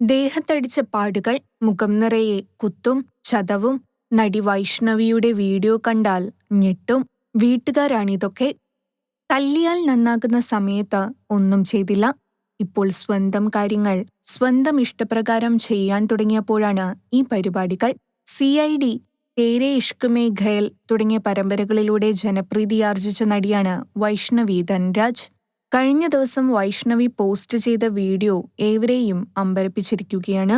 ദേഹത്തടിച്ച പാടുകൾ മുഖം നിറയെ കുത്തും ചതവും നടി വൈഷ്ണവിയുടെ വീഡിയോ കണ്ടാൽ ഞെട്ടും. വീട്ടുകാരാണിതൊക്കെ തല്ലിയാൽ നന്നാകുന്ന സമയത്ത് ഒന്നും ചെയ്തില്ല. ഇപ്പോൾ സ്വന്തം കാര്യങ്ങൾ സ്വന്തം ഇഷ്ടപ്രകാരം ചെയ്യാൻ തുടങ്ങിയപ്പോഴാണ് ഈ പരിപാടികൾ. C I D Tere Ishq Mein Ghayal തുടങ്ങിയ പരമ്പരകളിലൂടെ ജനപ്രീതിയാർജിച്ച നടിയാണ് വൈഷ്ണവി ധൻരാജ്. കഴിഞ്ഞ ദിവസം വൈഷ്ണവി പോസ്റ്റ് ചെയ്ത വീഡിയോ ഏവരെയും അമ്പരപ്പിച്ചിരിക്കുകയാണ്.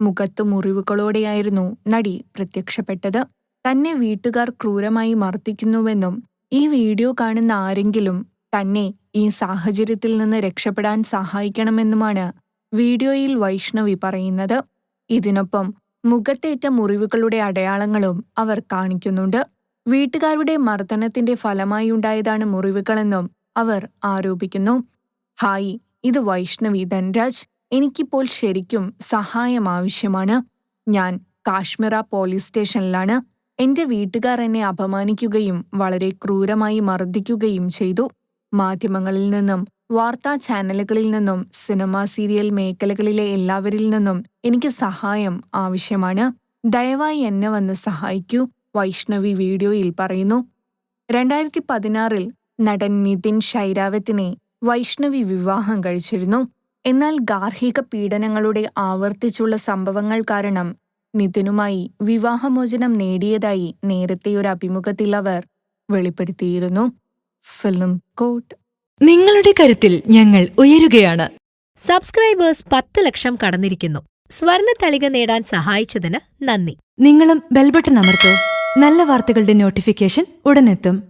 മുഖത്ത് മുറിവുകളോടെയായിരുന്നു നടി പ്രത്യക്ഷപ്പെട്ടത്. തന്നെ വീട്ടുകാർ ക്രൂരമായി മർദ്ദിക്കുന്നുവെന്നും ഈ വീഡിയോ കാണുന്ന ആരെങ്കിലും തന്നെ ഈ സാഹചര്യത്തിൽ നിന്ന് രക്ഷപ്പെടാൻ സഹായിക്കണമെന്നുമാണ് വീഡിയോയിൽ വൈഷ്ണവി പറയുന്നത്. ഇതിനൊപ്പം മുഖത്തേറ്റ മുറിവുകളുടെ അടയാളങ്ങളും അവർ കാണിക്കുന്നുണ്ട്. വീട്ടുകാരുടെ മർദ്ദനത്തിന്റെ ഫലമായി ഉണ്ടായതാണ് മുറിവുകളെന്നും അവർ ആരോപിക്കുന്നു. ഹായ് ഇത് വൈഷ്ണവി ധൻരാജ്. എനിക്കിപ്പോൾ ശരിക്കും സഹായം ആവശ്യമാണ്. ഞാൻ കാശ്മീര പോലീസ് സ്റ്റേഷനിലാണ്. എന്റെ വീട്ടുകാർ എന്നെ അപമാനിക്കുകയും വളരെ ക്രൂരമായി മർദ്ദിക്കുകയും ചെയ്തു. മാധ്യമങ്ങളിൽ നിന്നും വാർത്താ ചാനലുകളിൽ നിന്നും സിനിമാ സീരിയൽ മേഖലകളിലെ എല്ലാവരിൽ നിന്നും എനിക്ക് സഹായം ആവശ്യമാണ്. ദയവായി എന്നെ വന്ന് സഹായിക്കൂ വൈഷ്ണവി വീഡിയോയിൽ പറയുന്നു. രണ്ടായിരത്തി പതിനാറിൽ നടൻ നിതിൻ ഷൈരാവത്തിനെ വൈഷ്ണവി വിവാഹം കഴിച്ചിരുന്നു. എന്നാൽ ഗാർഹിക പീഡനങ്ങളുടെ ആവർത്തിച്ചുള്ള സംഭവങ്ങൾ കാരണം നിതിനുമായി വിവാഹമോചനം നേടിയതായി നേരത്തെ ഒരു അഭിമുഖത്തിൽ അവർ വെളിപ്പെടുത്തിയിരുന്നു. ഫിലിം കോട്ട്. നിങ്ങളുടെ കരുത്തിൽ ഞങ്ങൾ ഉയരുകയാണ്. സബ്സ്ക്രൈബേഴ്സ് പത്ത് ലക്ഷം കടന്നിരിക്കുന്നു. സ്വർണ തളിക നേടാൻ സഹായിച്ചതിന് നന്ദി. നിങ്ങളും ബെൽബട്ടൺ അമർത്തു. നല്ല വാർത്തകളുടെ നോട്ടിഫിക്കേഷൻ ഉടനെത്തും.